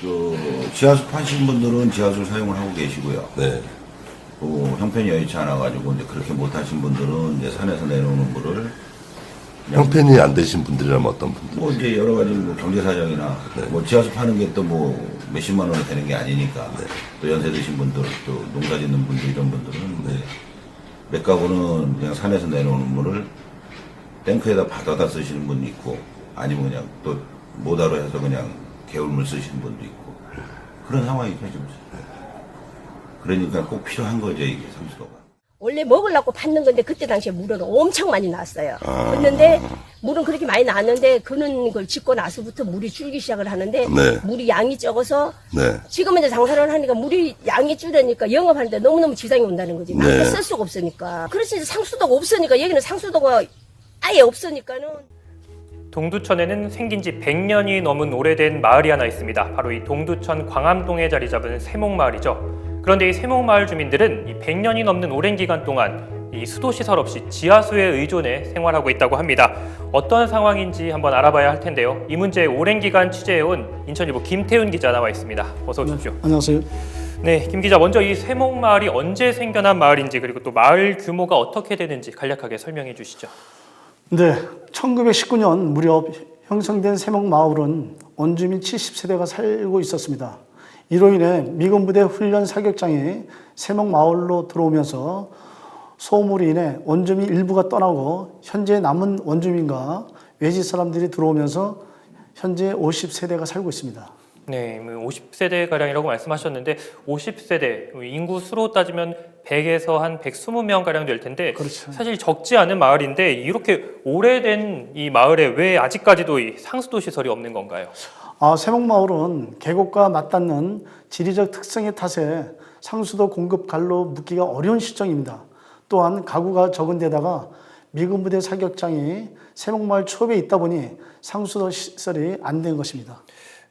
그 지하수 파신 분들은 지하수 사용을 하고 계시고요. 네. 또 형편이 여의치 않아가지고 이제 그렇게 못하신 분들은 이제 산에서 내려오는 물을 형편이 안 되신 분들이라면 어떤 분들? 뭐 이제 여러 가지 뭐 경제 사정이나 뭐 지하수 파는 게 또 뭐 몇십만 원이 되는 게 아니니까 또 연세 드신 분들 또 농사 짓는 분들 이런 분들은 이 제몇 가구는 그냥 산에서 내려오는 물을 탱크에다 받아다 쓰시는 분도 있고 아니면 그냥 또 모다로 해서 그냥 개울물 쓰시는 분도 있고 그런 상황이죠 지금. 그러니까 꼭 필요한 거죠 이게 상수도가. 원래 먹으려고 받는 건데 그때 당시에 물은 엄청 많이 나왔어요. 그런데 물은 그렇게 많이 나왔는데 그는 걸 짓고 나서부터 물이 줄기 시작을 하는데 네. 물이 양이 적어서 네. 지금은 이제 장사를 하니까 물이 양이 줄으니까 영업하는데 너무너무 지장이 온다는 거지. 네. 남들 쓸 수가 없으니까. 그래서 이제 상수도가 없으니까 여기는 상수도가 아예 없으니까는 동두천에는 생긴 지 100년이 넘은 오래된 마을이 하나 있습니다. 바로 이 동두천 광암동에 자리 잡은 세목마을이죠. 그런데 이 세목마을 주민들은 이 100년이 넘는 오랜 기간 동안 이 수도시설 없이 지하수에 의존해 생활하고 있다고 합니다. 어떤 상황인지 한번 알아봐야 할 텐데요. 이 문제에 오랜 기간 취재해온 인천일보 김태훈 기자 나와 있습니다. 어서 오십시오. 안녕하세요. 네, 김 기자 먼저 이 세목마을이 언제 생겨난 마을인지 그리고 또 마을 규모가 어떻게 되는지 간략하게 설명해 주시죠. 네, 1919년 무렵 형성된 세목마을은 원주민 70세대가 살고 있었습니다. 이로 인해 미군 부대 훈련 사격장이 세목 마을로 들어오면서 소음으로 인해 원주민 일부가 떠나고 현재 남은 원주민과 외지 사람들이 들어오면서 현재 50세대가 살고 있습니다. 네, 50세대 가량이라고 말씀하셨는데 50세대 인구 수로 따지면 100에서 한 120명 가량 될 텐데 그렇죠. 사실 적지 않은 마을인데 이렇게 오래된 이 마을에 왜 아직까지도 이 상수도 시설이 없는 건가요? 아, 세목마을은 계곡과 맞닿는 지리적 특성의 탓에 상수도 공급 갈로 묻기가 어려운 시점입니다. 또한 가구가 적은 데다가 미군 부대 사격장이 세목마을 초입에 있다 보니 상수도 시설이 안 된 것입니다.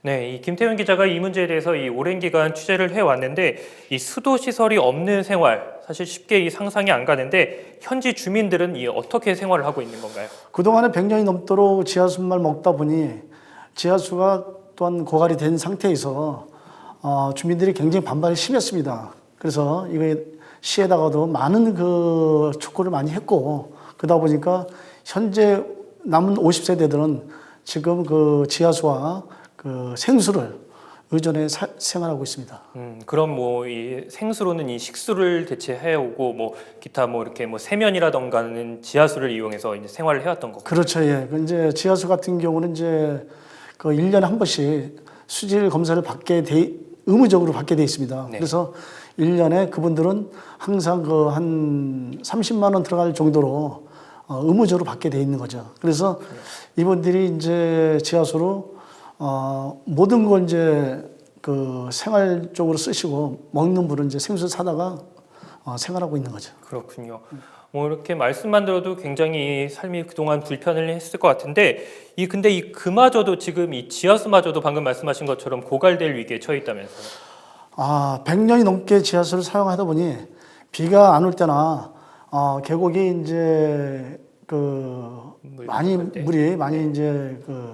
네, 이 김태훈 기자가 이 문제에 대해서 이 오랜 기간 취재를 해 왔는데 이 수도 시설이 없는 생활 사실 쉽게 이 상상이 안 가는데 현지 주민들은 이 어떻게 생활을 하고 있는 건가요? 그동안에 100년이 넘도록 지하수만 먹다 보니 지하수가 또한 고갈이 된 상태에서 어, 주민들이 굉장히 반발이 심했습니다. 그래서 이거에 시에다가도 많은 그 촉구를 많이 했고 그러다 보니까 현재 남은 50세대들은 지금 그 지하수와 그 생수를 의존해 사- 생활하고 있습니다. 음, 그럼 뭐 이 생수로는 이 식수를 대체해 오고 뭐 기타 뭐 이렇게 뭐 세면이라던가는 지하수를 이용해서 이제 생활을 해왔던 거고. 그렇죠. 예. 그 이제 지하수 같은 경우는 이제 그 1년에 한 번씩 수질 검사를 받게 돼 의무적으로 받게 돼 있습니다. 네. 그래서 1년에 그분들은 항상 그 한 30만 원 들어갈 정도로 어, 의무적으로 받게 돼 있는 거죠. 그래서 이분들이 이제 지하수로 어, 모든 걸 이제 그 생활적으로 쓰시고 먹는 물은 이제 생수 사다가 어, 생활하고 있는 거죠. 그렇군요. 뭐 이렇게 말씀만 들어도 굉장히 삶이 그동안 불편을 했을 것 같은데 이 근데 이 그마저도 지금 이 지하수마저도 방금 말씀하신 것처럼 고갈될 위기에 처해 있다면서요. 아, 100년이 넘게 지하수를 사용하다 보니 비가 안 올 때나 어, 계곡이 이제 그물 많이 때. 물이 많이 이제 그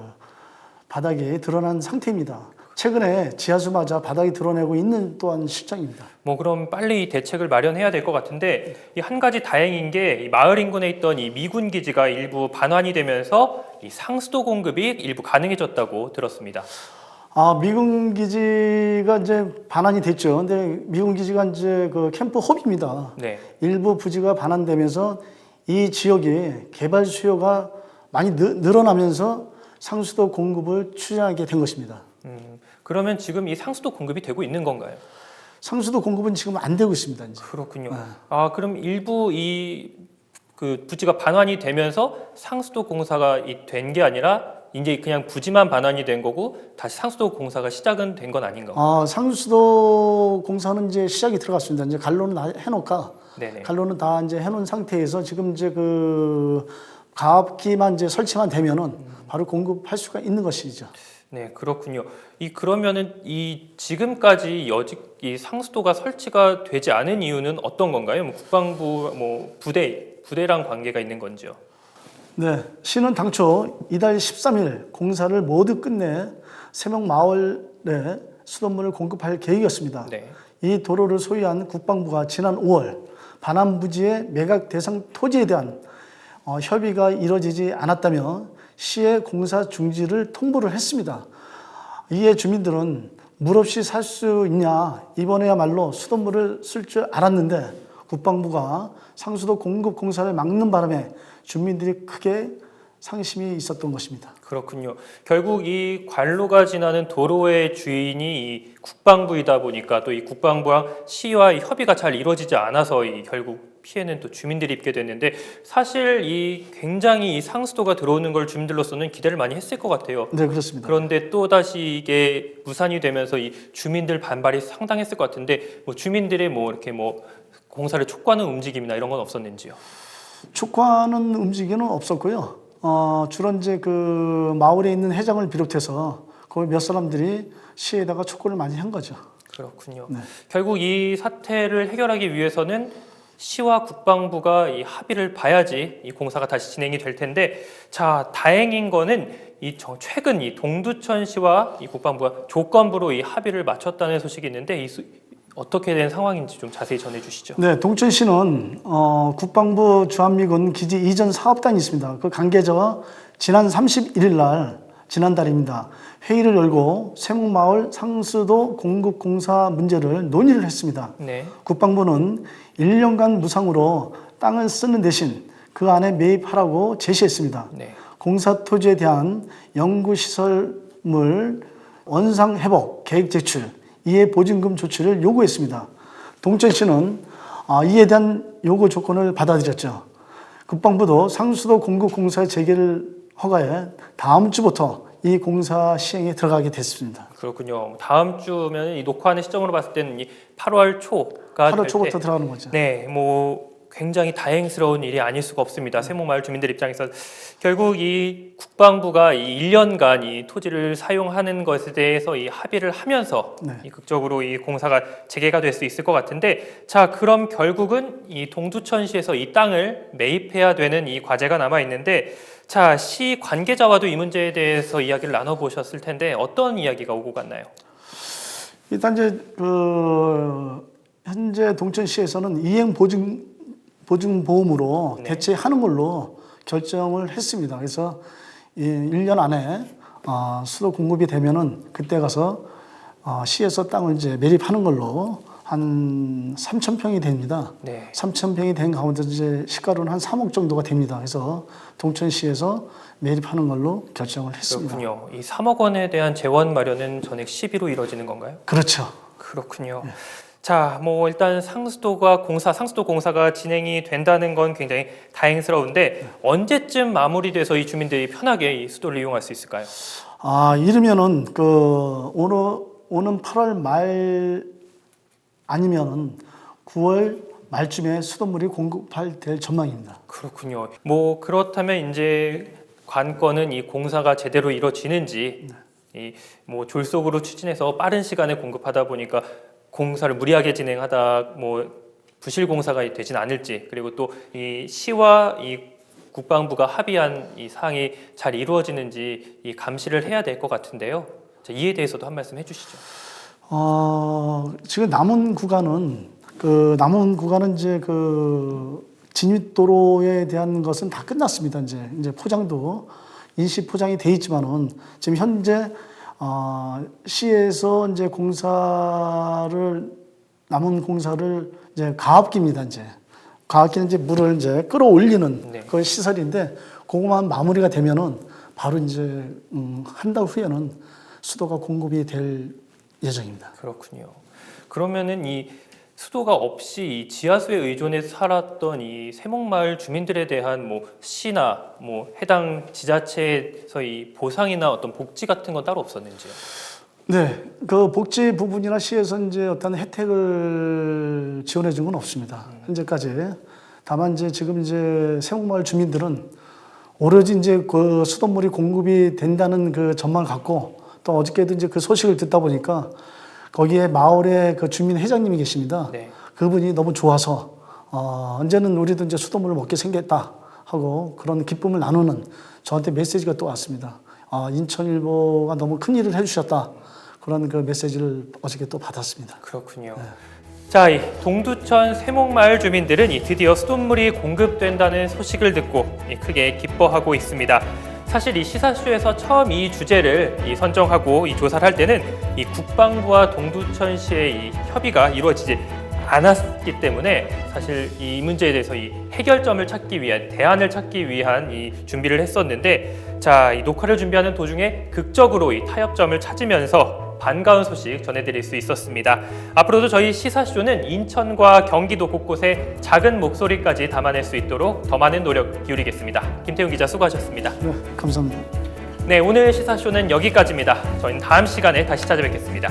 바닥에 드러난 상태입니다. 최근에 지하수마저 바닥이 드러내고 있는 또한 실정입니다. 뭐 그럼 빨리 대책을 마련해야 될 것 같은데 이 한 가지 다행인 게이 마을 인근에 있던 이 미군 기지가 일부 반환이 되면서 이 상수도 공급이 일부 가능해졌다고 들었습니다. 아, 미군 기지가 이제 반환이 됐죠. 근데 미군 기지가 이제 그 캠프 홉입니다. 네. 일부 부지가 반환되면서 이 지역이 개발 수요가 많이 늘- 늘어나면서 상수도 공급을 추진하게 된 것입니다. 음, 그러면 지금 이 상수도 공급이 되고 있는 건가요? 상수도 공급은 지금 안 되고 있습니다. 이제. 그렇군요. 네. 아 그럼 일부 이 그 부지가 반환이 되면서 상수도 공사가 된 게 아니라 이제 그냥 부지만 반환이 된 거고 다시 상수도 공사가 시작은 된 건 아닌가? 아, 상수도 공사는 이제 시작이 들어갔습니다. 이제 갈로는 다 해놓을까? 네네. 갈로는 다 이제 해놓은 상태에서 지금 이제 그 가압기만 이제 설치만 되면은 바로 공급할 수가 있는 것이죠. 네, 그렇군요. 이 그러면은 이 지금까지 여직 이 상수도가 설치가 되지 않은 이유는 어떤 건가요? 뭐 국방부 뭐 부대 부대랑 관계가 있는 건지요? 네, 시는 당초 이달 13일 공사를 모두 끝내 세명 마을에 수돗물을 공급할 계획이었습니다. 네. 이 도로를 소유한 국방부가 지난 5월 반환 부지의 매각 대상 토지에 대한 어, 협의가 이뤄지지 않았다며 시에 공사 중지를 통보를 했습니다. 이에 주민들은 물 없이 살 수 있냐 이번에야말로 수돗물을 쓸 줄 알았는데 국방부가 상수도 공급 공사를 막는 바람에 주민들이 크게 상심이 있었던 것입니다. 그렇군요. 결국 이 관로가 지나는 도로의 주인이 이 국방부이다 보니까 또 이 국방부와 시와 이 협의가 잘 이루어지지 않아서 이 결국 피해는 또 주민들이 입게 됐는데 사실 이 굉장히 이 상수도가 들어오는 걸 주민들로서는 기대를 많이 했을 것 같아요. 네, 그렇습니다. 그런데 또 다시 이게 무산이 되면서 이 주민들 반발이 상당했을 것 같은데 뭐 주민들의 뭐 이렇게 뭐 공사를 촉구하는 움직임이나 이런 건 없었는지요? 촉구하는 움직임은 없었고요. 어, 주로 이제 그 마을에 있는 회장을 비롯해서 거기 몇 사람들이 시에다가 촉구를 많이 한 거죠. 그렇군요. 네. 결국 이 사태를 해결하기 위해서는 시와 국방부가 이 합의를 봐야지 이 공사가 다시 진행이 될 텐데 자 다행인 거는 이 저- 최근 이 동두천 시와 이 국방부가 조건부로 이 합의를 맞췄다는 소식이 있는데 이 수- 어떻게 된 상황인지 좀 자세히 전해주시죠. 네, 동천시는 어, 국방부 주한미군 기지 이전 사업단이 있습니다. 그 관계자와 지난 31일 날 지난달입니다. 회의를 열고 세목마을 상수도 공급 공사 문제를 논의를 했습니다. 네. 국방부는 1년간 무상으로 땅을 쓰는 대신 그 안에 매입하라고 제시했습니다. 네. 공사 토지에 대한 연구시설물 원상 회복 계획 제출, 이해 보증금 조치를 요구했습니다. 동천시는 아, 이에 대한 요구 조건을 받아들였죠. 국방부도 상수도 공급 공사 재개를 허가해 다음 주부터 이 공사 시행에 들어가게 됐습니다. 그렇군요. 다음 주면 이 녹화하는 시점으로 봤을 때는 이 8월 초가 8월 될 초부터 때 들어가는 거죠. 네, 뭐 굉장히 다행스러운 일이 아닐 수가 없습니다. 세목마을 주민들 입장에서 결국 이 국방부가 이 1년간 이 토지를 사용하는 것에 대해서 이 합의를 하면서 네. 이 극적으로 이 공사가 재개가 될 수 있을 것 같은데 자 그럼 결국은 이 동두천시에서 이 땅을 매입해야 되는 이 과제가 남아 있는데 자 시 관계자와도 이 문제에 대해서 이야기를 나눠 보셨을 텐데 어떤 이야기가 오고 갔나요? 일단 이제 그 현재 동천시에서는 이행 보증 보증 보험으로 네. 대체하는 걸로 결정을 했습니다. 그래서 이 1년 안에 어, 수도 공급이 되면은 그때 가서 어, 시에서 땅을 이제 매립하는 걸로 한 3천 평이 됩니다. 네. 3천 평이 된 가운데 이제 시가로는 한 3억 정도가 됩니다. 그래서 동천시에서 매립하는 걸로 결정을 했습니다. 그렇군요. 이 3억 원에 대한 재원 마련은 전액 시비로 이루어지는 건가요? 그렇죠. 그렇군요. 자, 뭐 일단 상수도가 공사, 상수도 공사가 진행이 된다는 건 굉장히 다행스러운데 언제쯤 마무리돼서 이 주민들이 편하게 이 수도를 이용할 수 있을까요? 아, 이르면은 그 오늘 오는 8월 말 아니면은 9월 말쯤에 수돗물이 공급할 될 전망입니다. 그렇군요. 뭐 그렇다면 이제 관건은 이 공사가 제대로 이루어지는지 이 뭐 졸속으로 추진해서 빠른 시간에 공급하다 보니까 공사를 무리하게 진행하다 뭐 부실 공사가 되진 않을지 그리고 또 이 시와 이 국방부가 합의한 이 사항이 잘 이루어지는지 이 감시를 해야 될 것 같은데요. 자, 이에 대해서도 한 말씀 해주시죠. 어, 지금 남은 구간은 그 남은 구간은 이제 그 진입도로에 대한 것은 다 끝났습니다. 이제 이제 포장도 인시 포장이 돼 있지만은 지금 현재 어, 시에서 이제 공사를 남은 공사를 이제 가압기입니다. 이제 가압기는 이제 물을 이제 끌어올리는 네. 그 시설인데 그거만 마무리가 되면은 바로 이제 음, 한 달 후에는 수도가 공급이 될 예정입니다. 그렇군요. 그러면은 이 수도가 없이 이 지하수에 의존해 살았던 이 세목마을 주민들에 대한 뭐 시나 뭐 해당 지자체에서 이 보상이나 어떤 복지 같은 건 따로 없었는지요? 네, 그 복지 부분이나 시에서 이제 어떤 혜택을 지원해 준 건 없습니다. 현재까지. 다만 이제 지금 이제 세목마을 주민들은 오로지 이제 그 수돗물이 공급이 된다는 그 전망을 갖고 또 어저께도 이제 그 소식을 듣다 보니까 거기에 마을에 그 주민 회장님이 계십니다. 네. 그분이 너무 좋아서 어, 언제는 우리도 이제 수돗물을 먹게 생겼다 하고 그런 기쁨을 나누는 저한테 메시지가 또 왔습니다. 아, 인천일보가 너무 큰 일을 해주셨다 그런 그 메시지를 어저께 또 받았습니다. 그렇군요. 자, 이 동두천 세목마을 주민들은 이 드디어 수돗물이 공급된다는 소식을 듣고 이 크게 기뻐하고 있습니다. 사실 이 시사쇼에서 처음 이 주제를 이 선정하고 이 조사를 할 때는 이 국방부와 동두천시의 이 협의가 이루어지지 않았기 때문에 사실 이 문제에 대해서 이 해결점을 찾기 위한 대안을 찾기 위한 이 준비를 했었는데 자, 이 녹화를 준비하는 도중에 극적으로 이 타협점을 찾으면서 반가운 소식 전해드릴 수 있었습니다. 앞으로도 저희 시사쇼는 인천과 경기도 곳곳에 작은 목소리까지 담아낼 수 있도록 더 많은 노력 기울이겠습니다. 김태훈 기자 수고하셨습니다. 네, 감사합니다. 네, 오늘 시사쇼는 여기까지입니다. 저희는 다음 시간에 다시 찾아뵙겠습니다.